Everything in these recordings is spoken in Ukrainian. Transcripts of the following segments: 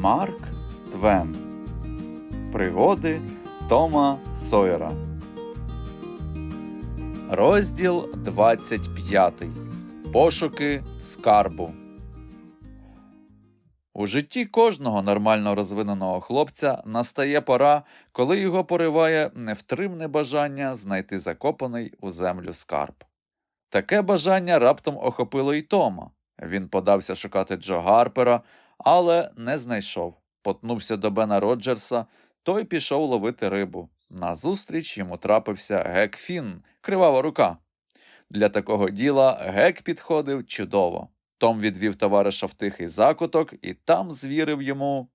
Марк Твен. Пригоди Тома Сойера. Розділ 25. Пошуки скарбу. У житті кожного нормально розвиненого хлопця настає пора, коли його пориває невтримне бажання знайти закопаний у землю скарб. Таке бажання раптом охопило й Тома. Він подався шукати Джо Гарпера, але не знайшов. Потнувся до Бена Роджерса, той пішов ловити рибу. Назустріч йому трапився Гек Фін, кривава рука. Для такого діла Гек підходив чудово. Том відвів товариша в тихий закуток і там звірив йому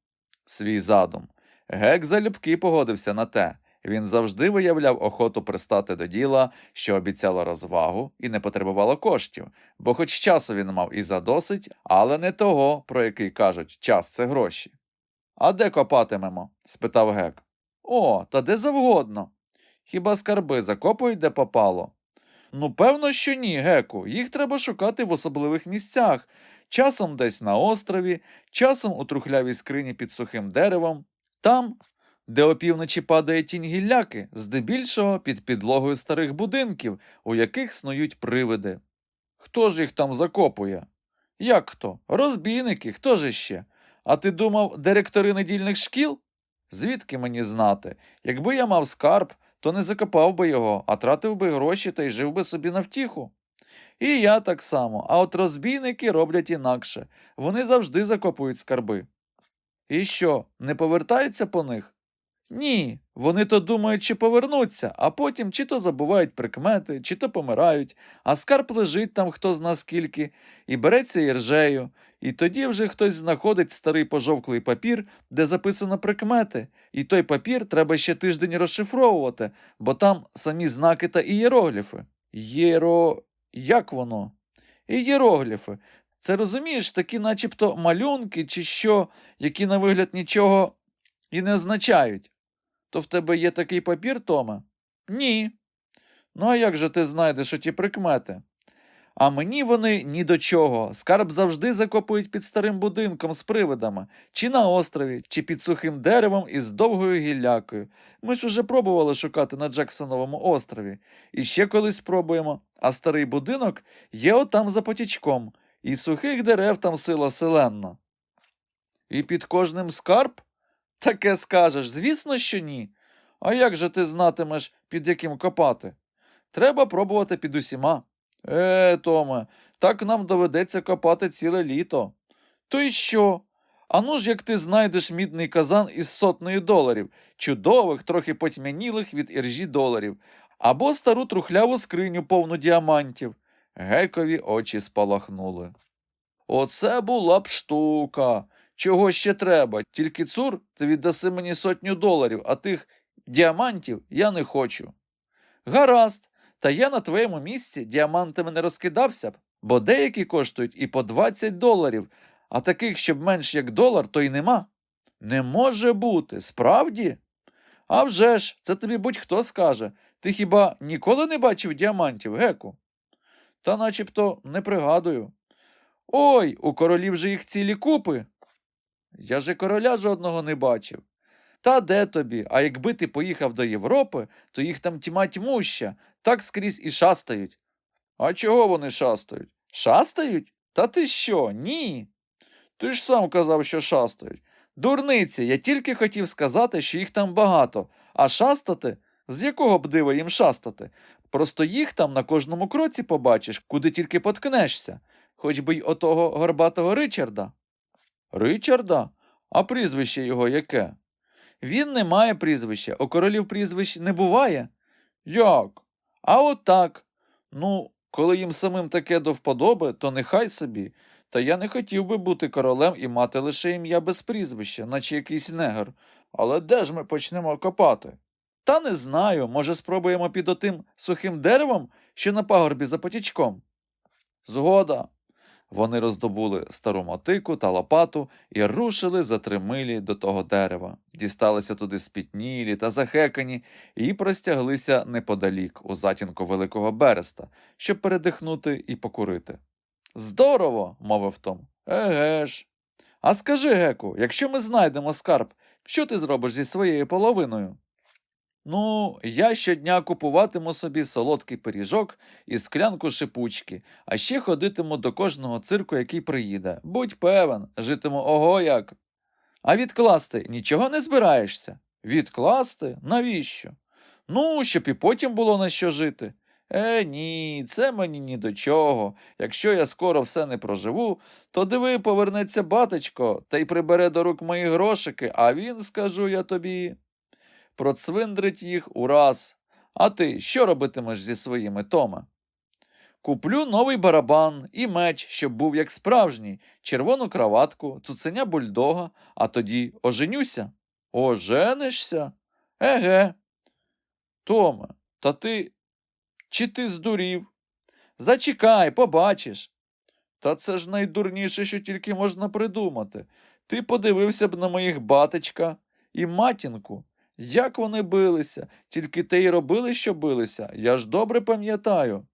свій задум. Гек залюбки погодився на те. Він завжди виявляв охоту пристати до діла, що обіцяло розвагу і не потребувало коштів, бо хоч часу він мав і задосить, але не того, про який кажуть, час це гроші. А де копатимемо? спитав гек. О, та де завгодно. Хіба скарби закопують, де попало? Ну, певно, що ні, геку. Їх треба шукати в особливих місцях, часом десь на острові, часом у трухлявій скрині під сухим деревом, там, де опівночі падає тінь гілляки, здебільшого під підлогою старих будинків, у яких снують привиди. Хто ж їх там закопує? Як хто? Розбійники, хто ж іще? А ти думав, директори недільних шкіл? Звідки мені знати? Якби я мав скарб, то не закопав би його, а тратив би гроші та й жив би собі на втіху. І я так само, а от розбійники роблять інакше. Вони завжди закопують скарби. І що, не повертаються по них? Ні, вони то думають, чи повернуться, а потім чи то забувають прикмети, чи то помирають, а скарб лежить там хто зна скільки, і береться іржею, і тоді вже хтось знаходить старий пожовклий папір, де записано прикмети, і той папір треба ще тиждень розшифровувати, бо там самі знаки та ієрогліфи. Єро. як воно? Ієрогліфи. Це розумієш, такі начебто малюнки чи що, які на вигляд нічого і не означають. То в тебе є такий папір, Томе? Ні. Ну а як же ти знайдеш оті прикмети? А мені вони ні до чого. Скарб завжди закопують під старим будинком з привидами, чи на острові, чи під сухим деревом із довгою гіллякою. Ми ж уже пробували шукати на Джексоновому острові. І ще колись спробуємо. А старий будинок є отам за потічком, і сухих дерев там сила селенна. І під кожним скарб? Таке скажеш, звісно, що ні. А як же ти знатимеш, під яким копати? Треба пробувати під усіма. Е, Томе, так нам доведеться копати ціле літо. То й що? Ану ж як ти знайдеш мідний казан із сотнею доларів, чудових, трохи потьмянілих від іржі доларів, або стару трухляву скриню повну діамантів. Гекові очі спалахнули. Оце була б штука. Чого ще треба? Тільки цур, ти віддаси мені сотню доларів, а тих діамантів я не хочу. Гаразд, та я на твоєму місці діамантами не розкидався б, бо деякі коштують і по 20 доларів, а таких, щоб менш як долар, то й нема. Не може бути, справді? А вже ж, це тобі будь-хто скаже. Ти хіба ніколи не бачив діамантів, геку? Та начебто не пригадую. Ой, у королів же їх цілі купи. Я же короля жодного не бачив. Та де тобі? А якби ти поїхав до Європи, то їх там тьма тьмуща, так скрізь і шастають. А чого вони шастають? Шастають? Та ти що? Ні. Ти ж сам казав, що шастають. Дурниці, я тільки хотів сказати, що їх там багато, а шастати? З якого б дива їм шастати? Просто їх там на кожному кроці побачиш, куди тільки поткнешся, хоч би й отого горбатого Ричарда. Ричарда? А прізвище його яке? Він не має прізвища, у королів прізвищ не буває. Як? А от так. Ну, коли їм самим таке до вподоби, то нехай собі. Та я не хотів би бути королем і мати лише ім'я без прізвища, наче якийсь негр. Але де ж ми почнемо копати? Та не знаю, може, спробуємо під отим сухим деревом, що на пагорбі за потічком. Згода. Вони роздобули стару мотику та лопату і рушили за три милі до того дерева, дісталися туди спітнілі та захекані і простяглися неподалік у затінку великого береста, щоб передихнути і покурити. Здорово, мовив Том. Еге ж. А скажи, Геку, якщо ми знайдемо скарб, що ти зробиш зі своєю половиною? Ну, я щодня купуватиму собі солодкий пиріжок і склянку шипучки, а ще ходитиму до кожного цирку, який приїде. Будь певен, житиму ого як. А відкласти нічого не збираєшся? Відкласти? Навіщо? Ну, щоб і потім було на що жити. Е, ні, це мені ні до чого. Якщо я скоро все не проживу, то диви, повернеться батечко та й прибере до рук мої грошики, а він, скажу я тобі, процвиндрить їх ураз. А ти що робитимеш зі своїми Тома? Куплю новий барабан і меч, щоб був як справжній, червону краватку, цуценя бульдога, а тоді оженюся. Оженишся? Еге. Томе, та ти. Чи ти здурів? Зачекай, побачиш. Та це ж найдурніше, що тільки можна придумати. Ти подивився б на моїх батечка і матінку. Як вони билися, тільки те й робили, що билися, я ж добре пам'ятаю.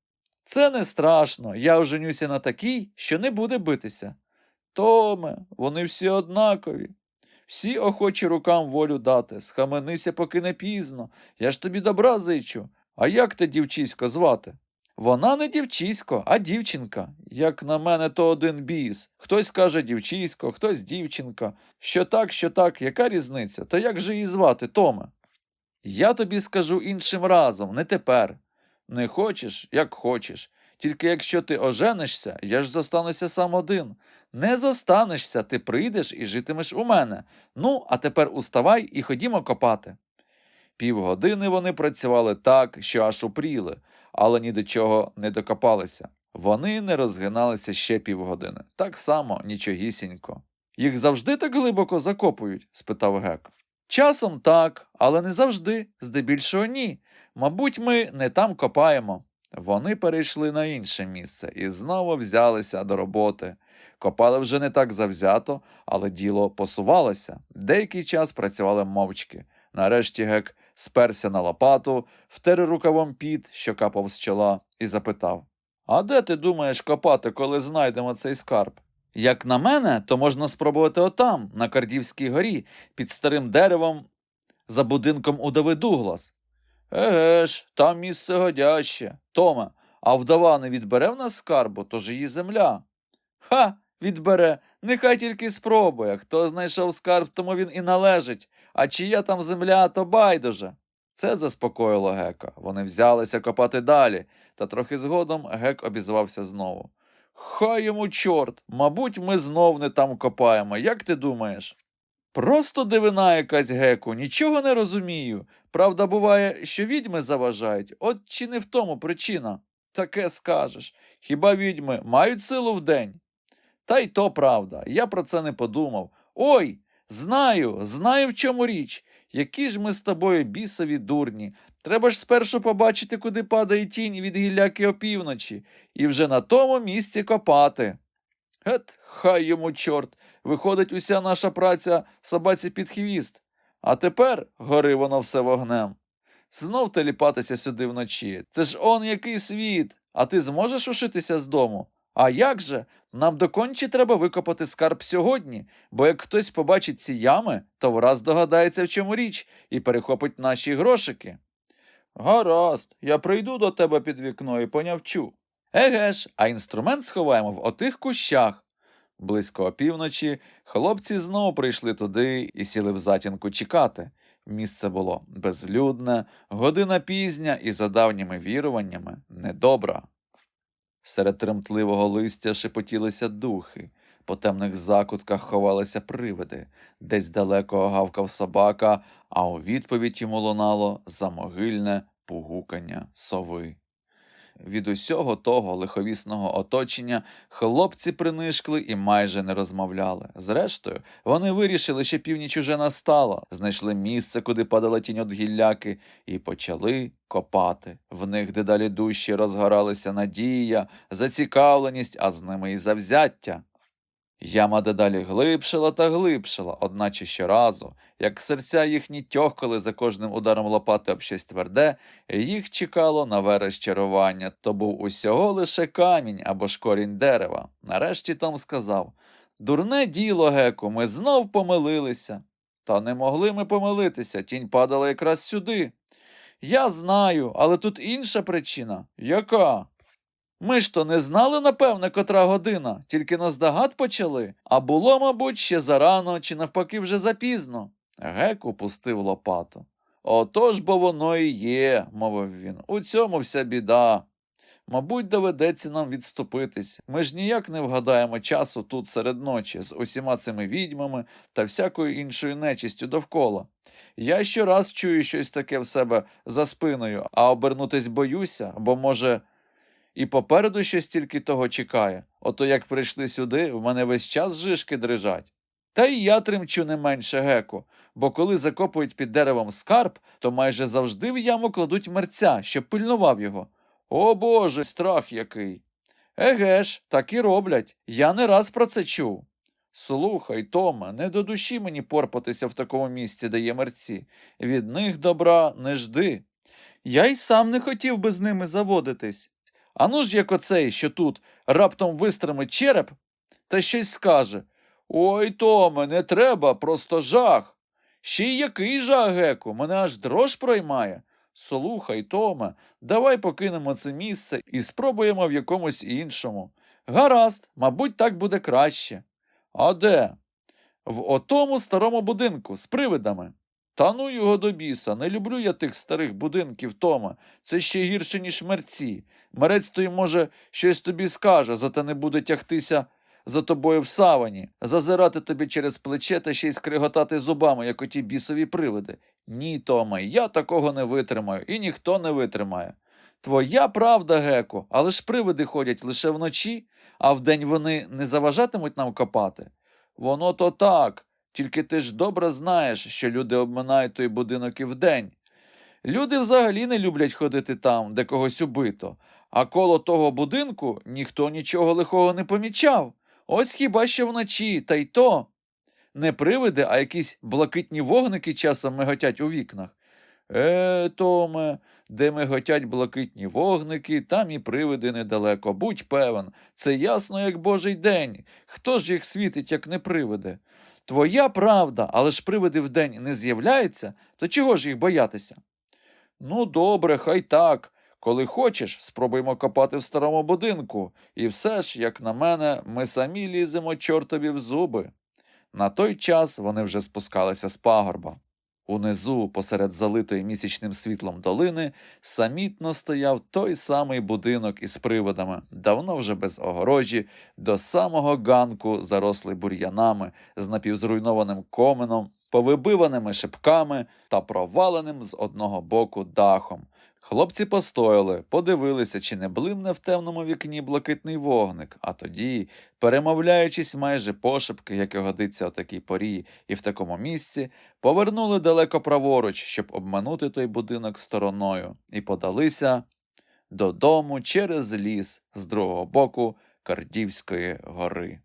Це не страшно, я оженюся на такій, що не буде битися. Томе, вони всі однакові. Всі охочі рукам волю дати, схаменися, поки не пізно. Я ж тобі добра зичу. А як те дівчисько звати? Вона не дівчисько, а дівчинка. Як на мене, то один біс. Хтось каже дівчисько, хтось дівчинка. Що так, що так, яка різниця? То як же її звати, Томе? Я тобі скажу іншим разом, не тепер. Не хочеш, як хочеш. Тільки якщо ти оженишся, я ж зостануся сам один. Не зостанешся, ти прийдеш і житимеш у мене. Ну, а тепер уставай і ходімо копати. Півгодини вони працювали так, що аж упріли, але ні до чого не докопалися. Вони не розгиналися ще півгодини. Так само нічогісінько. Їх завжди так глибоко закопують? спитав гек. Часом так, але не завжди, здебільшого ні. Мабуть, ми не там копаємо. Вони перейшли на інше місце і знову взялися до роботи. Копали вже не так завзято, але діло посувалося. Деякий час працювали мовчки. Нарешті гек сперся на лопату, втер рукавом піт, що капав з чола, і запитав А де ти думаєш копати, коли знайдемо цей скарб? Як на мене, то можна спробувати отам, на Кардівській горі, під старим деревом, за будинком удови Дуглас. Еге ж, там місце годяще. Томе, а вдова не відбере в нас скарбу, то ж її земля. Ха, відбере, нехай тільки спробує. Хто знайшов скарб, тому він і належить, а чия там земля, то байдуже. Це заспокоїло гека. Вони взялися копати далі, та трохи згодом гек обізвався знову. Хай йому чорт, мабуть, ми знов не там копаємо, як ти думаєш? Просто дивина якась геку, нічого не розумію. Правда, буває, що відьми заважають, от чи не в тому причина? Таке скажеш. Хіба відьми мають силу вдень? Та й то правда, я про це не подумав. Ой, знаю, знаю, в чому річ. Які ж ми з тобою бісові дурні. Треба ж спершу побачити, куди падає тінь від гілляки опівночі, і вже на тому місці копати. Гет, хай йому чорт. Виходить, уся наша праця собаці під хвіст. А тепер гори воно все вогнем. Знов теліпатися сюди вночі. Це ж он який світ. А ти зможеш ушитися з дому? А як же? Нам доконче треба викопати скарб сьогодні, бо як хтось побачить ці ями, то враз догадається, в чому річ, і перехопить наші грошики. Гаразд, я прийду до тебе під вікно і понявчу. Еге ж, а інструмент сховаємо в отих кущах. Близько опівночі хлопці знову прийшли туди і сіли в затінку чекати. Місце було безлюдне, година пізня і за давніми віруваннями недобра. Серед тремтливого листя шепотілися духи, по темних закутках ховалися привиди, десь далеко гавкав собака, а у відповідь йому лунало замогильне пугукання сови. Від усього того лиховісного оточення хлопці принишкли і майже не розмовляли. Зрештою, вони вирішили, що північ уже настала, знайшли місце, куди падала тінь от гілляки, і почали копати. В них дедалі дужче розгоралися надія, зацікавленість, а з ними і завзяття. Яма дедалі глибшила та глибшила, одначе щоразу, як серця їхні тьохкали за кожним ударом лопати об щось тверде, їх чекало нове розчарування, то був усього лише камінь або ж корінь дерева. Нарешті Том сказав Дурне діло, Геку, ми знов помилилися. Та не могли ми помилитися, тінь падала якраз сюди. Я знаю, але тут інша причина. Яка? Ми ж то не знали, напевне, котра година, тільки наздогад почали, а було, мабуть, ще зарано чи навпаки вже запізно. Гек опустив лопату. Отож бо воно і є, мовив він. У цьому вся біда. Мабуть, доведеться нам відступитись. Ми ж ніяк не вгадаємо часу тут серед ночі з усіма цими відьмами та всякою іншою нечистю довкола. Я щораз чую щось таке в себе за спиною, а обернутись боюся, бо, може, і попереду щось тільки того чекає. Ото як прийшли сюди, в мене весь час жишки дрижать. Та й я тремчу не менше геку, бо коли закопують під деревом скарб, то майже завжди в яму кладуть мерця, щоб пильнував його. О Боже, страх який. Еге ж, так і роблять. Я не раз про це чув. Слухай, Томе, не до душі мені порпатися в такому місці, де є мерці. Від них добра не жди. Я й сам не хотів би з ними заводитись. Ану ж, як оцей, що тут раптом вистримить череп та щось скаже. Ой, Томе, не треба, просто жах. Ще й який жах, Геку, мене аж дрож проймає. Слухай, Томе, давай покинемо це місце і спробуємо в якомусь іншому. Гаразд, мабуть, так буде краще. А де? В отому старому будинку з привидами. Та ну його до біса, не люблю я тих старих будинків, Тома. Це ще гірше, ніж мерці. Мерець той, може, щось тобі скаже, зате не буде тягтися за тобою в савані, зазирати тобі через плече та ще й скриготати зубами, як оті бісові привиди. Ні, Томе, я такого не витримаю, і ніхто не витримає. Твоя правда, Геко, але ж привиди ходять лише вночі, а вдень вони не заважатимуть нам копати. Воно то так, тільки ти ж добре знаєш, що люди обминають той будинок і вдень. Люди взагалі не люблять ходити там, де когось убито, а коло того будинку ніхто нічого лихого не помічав. Ось хіба що вночі, та й то. Не привиди, а якісь блакитні вогники часом миготять у вікнах. Е, Томе, де миготять блакитні вогники, там і привиди недалеко. Будь певен, це ясно, як божий день. Хто ж їх світить, як не привиди? Твоя правда, але ж привиди вдень не з'являються, то чого ж їх боятися? Ну, добре, хай так. Коли хочеш, спробуємо копати в старому будинку, і все ж, як на мене, ми самі ліземо чортові в зуби. На той час вони вже спускалися з пагорба. Унизу, посеред залитої місячним світлом долини, самітно стояв той самий будинок із приводами, давно вже без огорожі, до самого ганку, зарослий бур'янами, з напівзруйнованим коменом, повибиваними шипками та проваленим з одного боку дахом. Хлопці постояли, подивилися, чи не блимне в темному вікні блакитний вогник, а тоді, перемовляючись майже пошепки, як і годиться о такій порі і в такому місці, повернули далеко праворуч, щоб обманути той будинок стороною, і подалися додому через ліс з другого боку Кардівської гори.